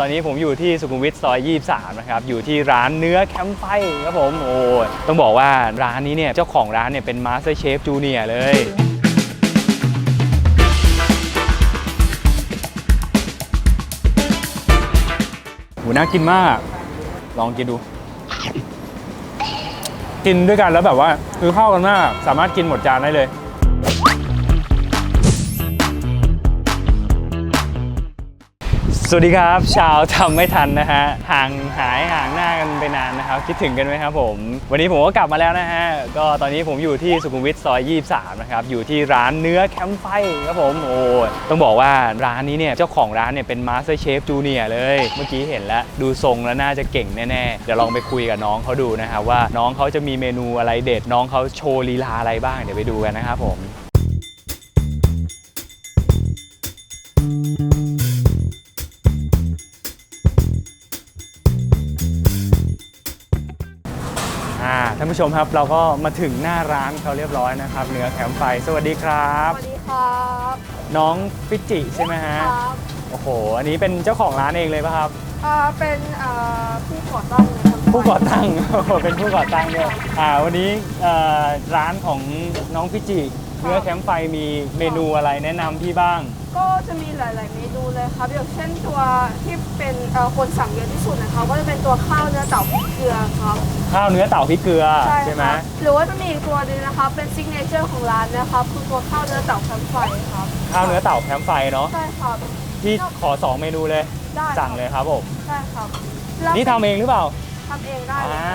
ตอนนี้ผมอยู่ที่สุขุมวิทซอย 23 นะครับ อยู่ที่ร้านเนื้อแคมป์ไฟครับผม โอ้ยต้องบอกว่าร้านนี้เนี่ย เจ้าของร้านเนี่ยเป็นมาสเตอร์เชฟจูเนียเลย หูน่ากินมาก ลองกินดู กินด้วยกันแล้วแบบว่า คือเข้ากันมาก สามารถกินหมดจานได้เลย สวัสดีครับ ชาวทำไม่ทันนะฮะห่างหายห่างหน้ากันไปนานนะครับ คิดถึงกันไหมครับผม วันนี้ผมก็กลับมาแล้วนะฮะ ก็ตอนนี้ผมอยู่ที่สุขุมวิทซอย 23 นะครับ อยู่ที่ร้านเนื้อแคมป์ไฟครับผม โอ้ต้องบอกว่าร้านนี้เนี่ย เจ้าของร้านเนี่ยเป็นมาสเตอร์เชฟจูเนียเลย เมื่อกี้เห็นแล้ว ดูทรงแล้วน่าจะเก่งแน่ๆ เดี๋ยวลองไปคุยกับน้องเขาดูนะครับว่าน้องเขาจะมีเมนูอะไรเด็ดน้องเขาโชว์ลีลาอะไรบ้างเดี๋ยวไปดูกันนะครับผมาท่านผู้ชมครับ เราก็มาถึงหน้าร้านเขาเรียบร้อยนะครับเนื้อแคมป์ไฟ สวัสดีครับ สวัสดีครับน้องฟิจิใช่ไหมฮะครับโอ้โห อันนี้เป็นเจ้าของร้านเองเลยป่ะครับ อ่าเป็นอ่าผู้ก่อตั้งนะครับผู้ก่อตั้ง เป็นผู้ก่อตั้งด้วยอ่าวันนี้เอ่อร้านของน้องฟิจิ เนื้อแคมป์ไฟมีเมนูอะไรแนะนำพี่บ้าง ก็จะมีหลาย ๆ เมนูเลยครับอย่างเช่นตัวที่เป็นเอ่อคนสั่งเยอะที่สุดนะครับก็จะเป็นตัวข้าวเนื้อเต่าพริกเกลือครับข้าวเนื้อเต่าพริกเกลือใช่ไหมครับหรือว่าจะมีอีกตัวหนึงนะครับเป็นซิกเนเจอร์ของร้านนะครับคือตัวข้าวเนื้อเต่าแคมป์ไฟครับข้าวเนื้อเต่าแคมป์ไฟเนาะใช่ครับพี่ขอ2เมนูเลยได้ครับสั่งเลยครับผมใช่ครับแล้วนี่ทำเองหรือเปล่าทำเองได้เลยอ่า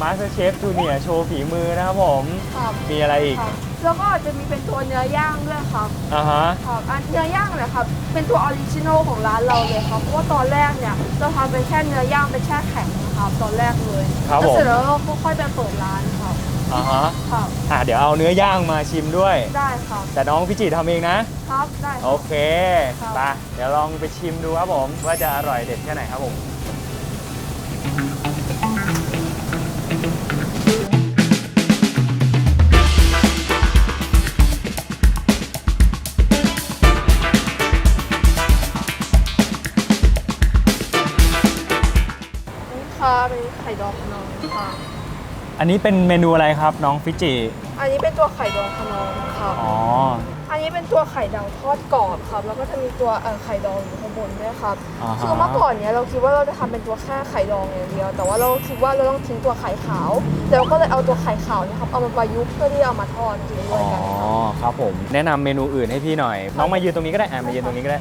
มาสเตอร์เชฟจูเนียโชว์ฝีมือนะครับผม ครับมีอะไรอีก ครับ แล้วก็จะมีเป็นตัวเนื้อย่างด้วยครับอ่าฮะ ครับอันเนื้อย่างเนี่ยครับเป็นตัวออริจินอลของร้านเราเลยครับเพราะว่าตอนแรกเนี่ยเราทำเป็นแค่เนื้อย่างเป็นแช่แข็งนะครับตอนแรกเลยครับแล้วผมเสร็จแล้วเราก็ค่อยไปเปิดร้านครับอ่าฮะครับอ่าเดี๋ยวเอาเนื้อย่างมาชิมด้วย ได้ครับแต่น้องพิจิทำเองนะ ครับได้คโอรับ เคครับ ไปเดี๋ยวลองไปชิมดูครับผม ว่าจะอร่อยเด็ดแค่ไหนครับผม อันนี้เป็นเมนูอะไรครับน้องฟิจิอันนี้เป็นตัวไข่ดองขนมครับอ๋อ อันนี้เป็นตัวไข่ดาวทอดกรอบครับ แล้วก็จะมีตัวเอ่อไข่ดองอยู่ข้างบนด้วยครับ อ่าฮะ คือเมื่อก่อนเนี้ยเราคิดว่าเราจะทำเป็นตัวแค่ไข่ดองอย่างเดียว แต่ว่าเราคิดว่าเราต้องทิ้งตัวไข่ขาวแล้วก็เลยเอาตัวไข่ขาวเนะครับเอามาประยุกต์เพื่อที่จะเอามาทอดกินด้อ๋วอยกันครับ ครับผม แนะนำเมนูอื่นให้พี่หน่อย น้องมายืนตรงนี้ก็ได้อ่ามายืนตรงนี้ก็ได้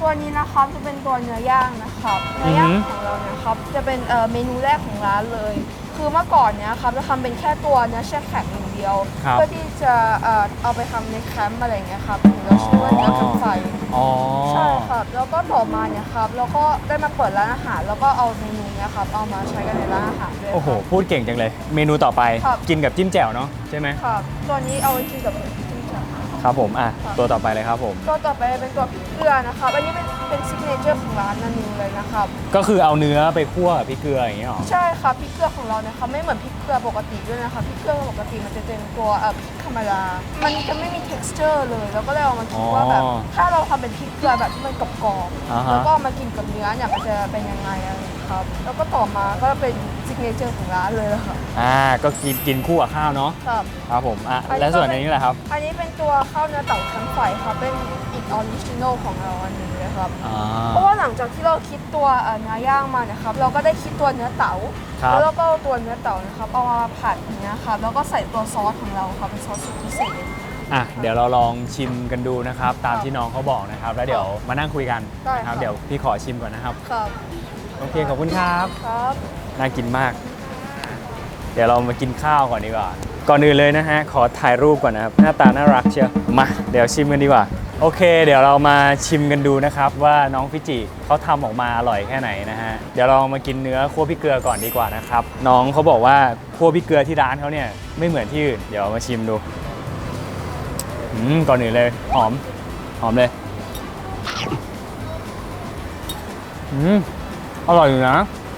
ตัวนี้นะครับจะเป็นตัวเนื้อย่างนะครับ เนื้อย่างอือหือ ของเราเนี่ยครับจะเป็นเอ่อเมนูแรกของร้านเลย คือเมื่อก่อนเนี้ยครับจะทำเป็นแค่ตัวเนื้อแช่แข็งอย่างเดียว ครับ เพื่อที่จะเอ่อเอาไปทำในแคมป์อะไรอย่างเงี้ยครับถึงเราชื่อว่าเนื้อแคมป์ไฟ อ๋อ ใช่ครับ แล้วก็ต่อมาเนี่ยครับแล้วก็ได้มาเปิดร้านอาหาร แล้วก็เอาเมนูเนี้ยครับเอามาใช้กันในร้านอาหารด้วยโอ้โหครับพูดเก่งจังเลย เมนูต่อไป ครับ กินกับจิ้มแจ่วเนาะใช่ไหมครับตัวนี้เอาไว้กินกับจิ้มแจ่ว ครับผม อะ ครับ ตัวต่อไปเลยครับผม ตัวต่อไปเป็นตัวพริกเกลือนะครับอันนี้เป็น เป็นซิกเนเจอร์ของร้านนันนิวเลยนะครับ ก็คือเอาเนื้อไปคั่วกับพริกเกลืออย่างเงี้ยหรอ ใช่ครับพริกเกลือของเราเนี่ยครับไม่เหมือนพริกเกลือปกติด้วยนะคะพริกเกลือปกติมันจะเป็นตัวเอ่อพริกธรรมดา มันจะไม่มี texture เลยแล้วก็เลยเอามาคิดว่าแบบ อ๋อถ้าเราทำเป็นพริกเกลือแบบที่มันกรอบอ่าๆฮะ แล้วก็เอามากินกับเนื้อเนี่ยมันจะเป็นยังไงอะไรอย่างเงี้ยครับ แล้วก็ต่อมาก็เป็น ซิกเนเจอร์ของร้านเลยละค่ะอ่าก็กินกินคู่กับข้าวเนาะครับ ครับผมอะอันนี้ และส่วนก็อัเป็นนนี้แหละครับอันนี้เป็นตัวข้าวเนื้อเต่าแคมป์ไฟครับเป็นอีกออริจินอลของเราอันหนึงเลยครับ อ่า เพราะว่าหลังจากที่เราคิดตัวเอ่อเนื้อย่างมาเนี่ยครับ เราก็ได้คิดตัวเนื้อเต๋าครับ แล้วเราก็เอาตัวเนื้อเต๋านะครับเอามาผัดอย่างเนี้ยครับแล้วก็ใส่ตัวซอสของเราครับเป็นซอสสูตรพิเศษ อะเดี๋ยวเราลองชิมกันดูนะครับ ตามครับที่น้องเขาบอกนะครับ แล้วเดี๋ยวมานั่งคุยกันได้นะครับครับเดี๋ยวพี่ขอชิมก่อนนะครับ ครับโอเคขอบคุณครับ ครับ น่ากินมาก เดี๋ยวเรามากินข้าวก่อนดีกว่า ก่อนอื่นเลยนะฮะ ขอถ่ายรูปก่อนนะครับ หน้าตาน่ารักเชียว มา เดี๋ยวชิมกันดีกว่า โอเค เดี๋ยวเรามาชิมกันดูนะครับ ว่าน้องฟิจิเขาทำออกมาอร่อยแค่ไหนนะฮะ เดี๋ยวเรามากินเนื้อคั่วพริกเกลือก่อนดีกว่านะครับ น้องเขาบอกว่าคั่วพริกเกลือที่ร้านเขาเนี่ยไม่เหมือนที่อื่น เดี๋ยวมาชิมดูอืมก่อนอื่นเลยหอม หอมเลยอืมอร่อยอยู่นะ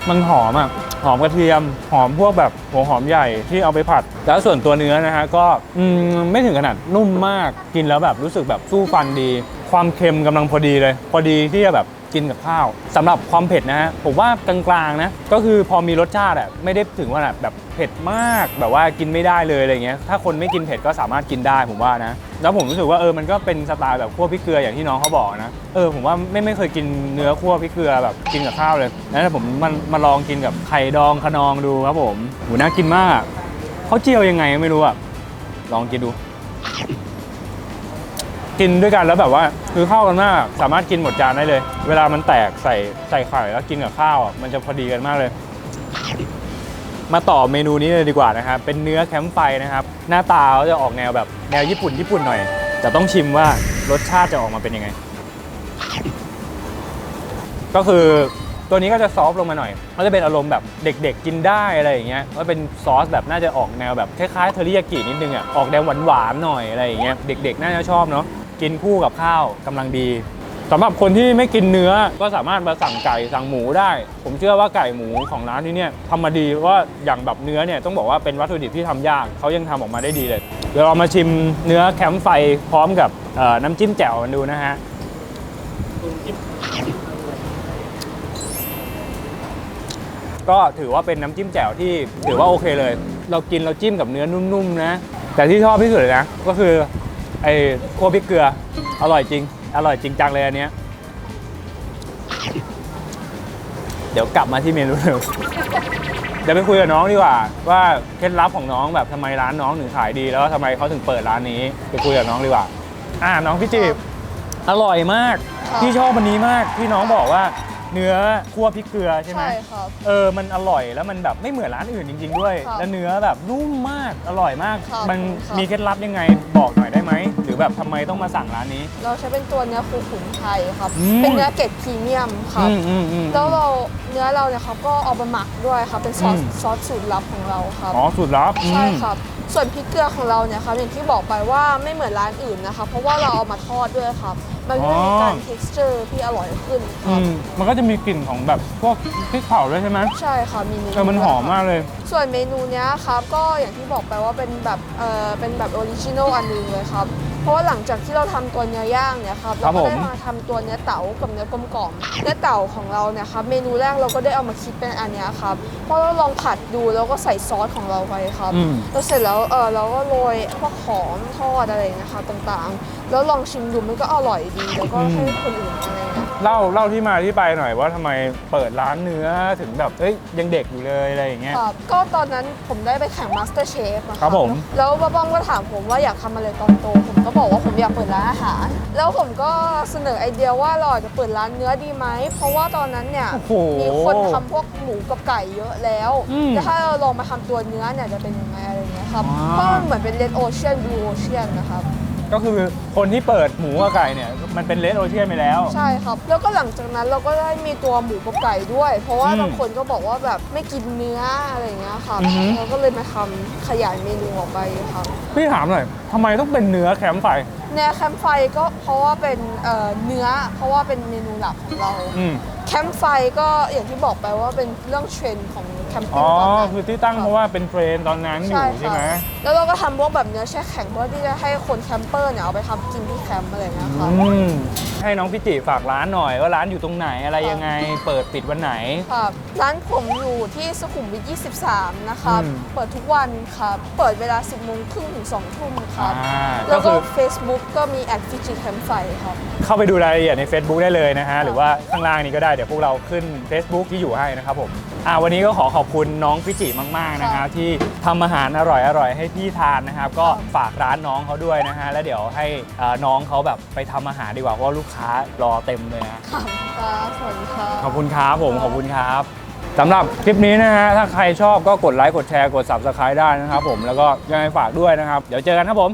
มันหอมอะหอมกระเทียม หอมพวกแบบหัวหอมใหญ่ที่เอาไปผัด แล้วส่วนตัวเนื้อนะฮะก็มไม่ถึงขนาดนุ่มมากกินแล้วแบบรู้สึกแบบสู้ฟันดี ความเค็มกำลังพอดีเลย พอดีที่จะแบบ กินกับข้าวสำหรับความเผ็ดนะฮะผมว่ากลางๆนะก็คือพอมีรสชาติอะไม่ได้ถึงว่าแบบเผ็ดมากแบบว่ากินไม่ได้เลยอะไรเงี้ยถ้าคนไม่กินเผ็ดก็สามารถกินได้ผมว่านะแล้วผมรู้สึกว่าเออมันก็เป็นสไตล์แบบคั่วพริกเกลืออย่างที่น้องเขาบอกนะเออผมว่าไม่ไม่เคยกินเนื้อคั่วพริกเกลือแบบกินกับข้าวเลยแล้วผมมันมาลองกินกับไข่ดองขนองดูครับผมหูน่ากินมากเขาเจียวยังไงไม่รู้อะลองกินดู กินด้วยกันแล้วแบบว่าคือเข้ากันมากสามารถกินหมดจานได้เลย เวลามันแตกใส่ใส่ไข่แล้วกินกับข้าวอะมันจะพอดีกันมากเลย มาต่อเมนูนี้เลยดีกว่านะครับเป็นเนื้อแคมป์ไฟนะครับ หน้าตาเขาจะออกแนวแบบแนวญี่ปุ่นญี่ปุ่นหน่อยแต่ต้องชิมว่ารสชาติจะออกมาเป็นยังไง ก็คือตัวนี้ก็จะซอฟต์ลงมาหน่อยก็จะเป็นอารมณ์แบบเด็กๆกินได้อะไรอย่างเงี้ยก็เป็นซอสแบบน่าจะออกแนวแบบคล้ายๆเทอริยากินิดนึงอะ ออกแนวหวานๆหน่อยอะไรอย่างเงี้ย เด็กๆน่าจะชอบเนาะ กินคู่กับข้าวกำลังดีสำหรับคนที่ไม่กินเนื้อก็สามารถมาสั่งไก่สั่งหมูได้ ผมเชื่อว่าไก่หมูของร้านที่เนี่ยทำมาดีว่าอย่างแบบเนื้อเนี่ยต้องบอกว่าเป็นวัตถุดิบที่ทำยากเขายังทำออกมาได้ดีเลย เดี๋ยวเรามาชิมเนื้อแคมป์ไฟพร้อมกับน้ำจิ้มแจ่วกันดูนะฮะก็ถือว่าเป็นน้ำจิ้มแจ่วที่ถือว่าโอเคเลย เรากินเราจิ้มกับเนื้อนุ่มๆนะแต่ที่ชอบที่สุดเลยนะก็คือ ไอ้คั่วพริกเกลือ อร่อยจริง อร่อยจริงจังเลยอันเนี้ย เดี๋ยวกลับมาที่เมนูเดิมเดี๋ยวไปคุยกับน้องดีกว่า ว่าเคล็ดลับของน้องแบบทำไมร้านน้องถึงขายดี แล้วทำไมเขาถึงเปิดร้านนี้ ไปคุยกับน้องดีกว่า อ่าน้องพี่จีบอร่อยมาก พี่ชอบอันนี้มาก ที่น้องบอกว่า เนื้อคั่วพริกเกลือใช่ไหมใช่ครับ เออมันอร่อยแล้วมันแบบไม่เหมือนร้านอื่นจริง ๆ ด้วย ครับแล้วเนื้อแบบนุ่มมากอร่อยมาก ครับมันครับ มีเคล็ดลับยังไงบอกหน่อยได้ไหมหรือแบบทำไมต้องมาสั่งร้านนี้ เราใช้เป็นตัวเนื้อคูขุนไทยครับ อืม เป็นเนื้อเกรดพรีเมียมครับ อืมอืมอืม แล้วเราเนื้อเราเนี่ยครับก็เอาไปหมักด้วยครับ เป็นซอสอืม ซอสสูตรลับของเราครับ อ๋อสูตรลับใช่อืมครับ ส่วนพริกเกลือของเราเนี่ยครับอย่างที่บอกไปว่าไม่เหมือนร้านอื่นนะคะ เพราะว่าเราเอามาทอดด้วยครับ มันก็มีการ texture ที่อร่อยขึ้นคอืรับมมันก็จะมีกลิ่นของแบบพวกพริกเผาด้วยใช่ไหมใช่ค่ะมีเออมันหอมมากเลย ส่วนเมนูเนี้ยครับก็อย่างที่บอกไปว่าเป็นแบบเออเป็นแบบออริจินอลอันหนึงเลยครับ เพราะว่าหลังจากที่เราทำตัวเนื้อย่างเนี่ยครับครัเราบก็ผมได้มาทำตัวเนื้อเต๋ากับเนื้อกลมกล่อมเนื้อเต๋าของเราเนี่ยครับเมนูแรกเราก็ได้เอามาคิดเป็นอันเนี้ยครับเพราะเราลองผัดดูแล้วก็ใส่ซอสของเราไปครับอืมแล้วเสร็จแล้วเออเราก็โรยพวกหอมทอดอะไรอย่างเงี้ยค่ะต่างๆ แล้วลองชิมดูมันก็อร่อยดีแล้วก็อืมให้คนอื่นอะไรเงี้ย เล่าเล่าที่มาที่ไปหน่อยว่าทำไมเปิดร้านเนื้อถึงแบบเอ้ยยังเด็กอยู่เลยอะไรอย่างเงี้ยครับก็ตอนนั้นผมได้ไปแข่ง Master Chef นะะครับผม แล้วป้าบ้องก็ถามผมว่าอยากทำอะไรตอนโต ผมก็บอกว่าผมอยากเปิดร้านอาหาร แล้วผมก็เสนอไอเดียว่าเราอาจจะเปิดร้านเนื้อดีไหม เพราะว่าตอนนั้นเนี่ย โอ้โห มีคนทำพวกหมูกับไก่เยอะแล้วอืมแต่ถ้าเราลองมาทำตัวเนื้อเนี่ยจะเป็นยังไงอะไรเงี้ยครับว้าวเพราะมันเหมือนเป็น Red Ocean Blue Ocean นะครับ ก็คือคนที่เปิดหมูกับไก่เนี่ยมันเป็นเลดโอเชียนไปแล้ว ใช่ครับ แล้วก็หลังจากนั้นเราก็ได้มีตัวหมูกับไก่ด้วย เพราะว่าอืมบางคนก็บอกว่าแบบไม่กินเนื้ออะไรอย่างเงี้ยครับอือฮึ เราก็เลยมาทำขยายเมนูออกไปครับ พี่ถามหน่อยทำไมต้องเป็นเนื้อแคมป์ไฟ แนวแคมป์ไฟก็เพราะว่าเป็นเอ่อเนื้อ เพราะว่าเป็นเมนูหลักของเรา อืม แคมป์ไฟก็อย่างที่บอกไปว่าเป็นเรื่องเทรนด์ของแคมปิ้อ๋งอตอนนั้นคือที่ตั้งเพราะว่าเป็นเทรนด์ตอนนั้นอยู่ใช่ใช่ไหม ค่ะแล้วเราก็ทำพวกแบบเนื้อแช่แข็งเพื่อที่จะให้คนแคมเปอร์เนี่ยเอาไปทำกินที่แคมป์อะไรอย่างเงี้ยครับอืม ให้น้องพิจิฝากร้านหน่อยว่าร้านอยู่ตรงไหนอะไรยังไง เปิดปิดวันไหน ครับ ร้านผมอยู่ที่สุขุมวิท 23 นะครับ อืม เปิดทุกวันครับ เปิดเวลา 10โมงครึ่งถึง2ทุ่มครับ อ่าแล้ก็วคืก็อ Facebook ก็มีแอดฟิจิแคมป์ไฟครับ เข้าไปดูรายละเอียดใน Facebook ได้เลยนะฮะ หรือว่าข้างล่างนี้ก็ได้เดี๋ยวพวกเราขึ้น Facebook ที่อยู่ให้นะครับผมอ่าวันนี้ก็ขอขอบคุณน้องพิจิมากๆนะฮะค่ะที่ทำอาหารอร่อยๆให้พี่ทานนะครับ ก็ฝากร้านน้องเขาด้วยนะฮะแล้วเดี๋ยวให้เอ่อน้องเขาแบบไปทำอาหารดีกว่าเพราะว่าลูกค้ารอเต็มเลยฮะครับครับสวัสดีครับ ขอบคุณครับผม ขอบคุณครับสำหรับคลิปนี้นะฮะ ถ้าใครชอบก็กดไลค์ กดแชร์ กด Subscribe ได้นะครับผม แล้วก็ยังไงฝากด้วยนะครับ เดี๋ยวเจอกันครับผม